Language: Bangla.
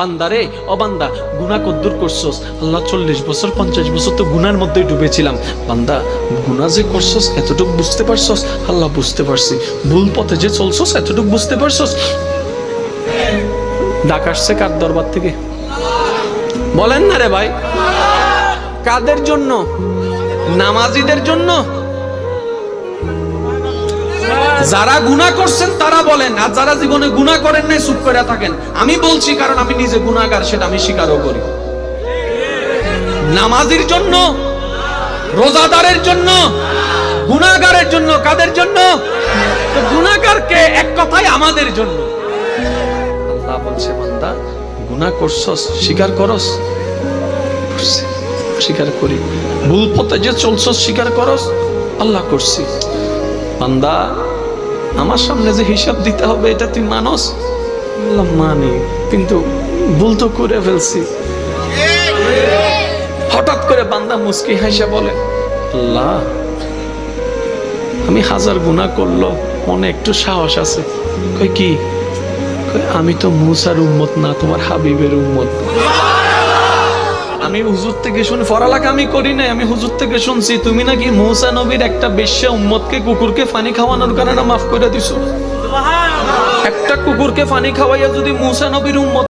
বান্দারে, ও বান্দা, গুনাহ কদ্দুর করছস। আল্লাহ চল্লিশ বছর, পঞ্চাশ বছর তো গুনার মধ্যেই ডুবেছিলাম। বান্দা, গুনাহ যে করছস, এতটুকু বুঝতে পারছস? আল্লাহ বুঝতে পারছি। ভুল পথে যে চলছস, এতটুকু বুঝতে পারছস? ডাক আসছে কার দরবার থেকে? বলেন না রে ভাই। কাদের জন্য? নামাজিদের জন্য? যারা গুণা করছেন তারা বলেন, আর যারা জীবনে গুণা করেন নাই, চুপ করে থাকেন। আমি বলছি কারণ আমি নিজে গুণাগার সেটা আমি স্বীকারও করি। নামাজির জন্য, রোজাদারের জন্য গুণাগারের জন্য, কাদের জন্য? গুণাগারকে এক কথায় আমাদের জন্য। আল্লাহ বলছে, বান্দা গুণা করছস, স্বীকার করস? স্বীকার করি। ভুল পথে যে চলছস, স্বীকার করস? আল্লাহ করছি। বান্দা আমার সামনে যে হিসাব দিতে হবে, এটা তুই মানস? মানি, কিন্তু ভুল তো করে ফেলছি। হঠাৎ করে বান্দা মুস্কি হাসা বলে, আল্লাহ, আমি হাজার গুণা করল, মনে একটু সাহস আছে। কই কি? আমি তো মুসার উম্মত না, তোমার হাবিবের উম্মত। আমি হুজুর থেকে শুনি ফরালাকে আমি করি নাই আমি হুজুর থেকে শুনছি তুমি নাকি মৌসা নবীর একটা বেশ্যা উম্মতকে কুকুরকে ফানি খাওয়ানোর কারণে মাফ করে দিছো। একটা কুকুরকে পানি খাওয়াইয়া যদি মৌসা নবীর উম্মত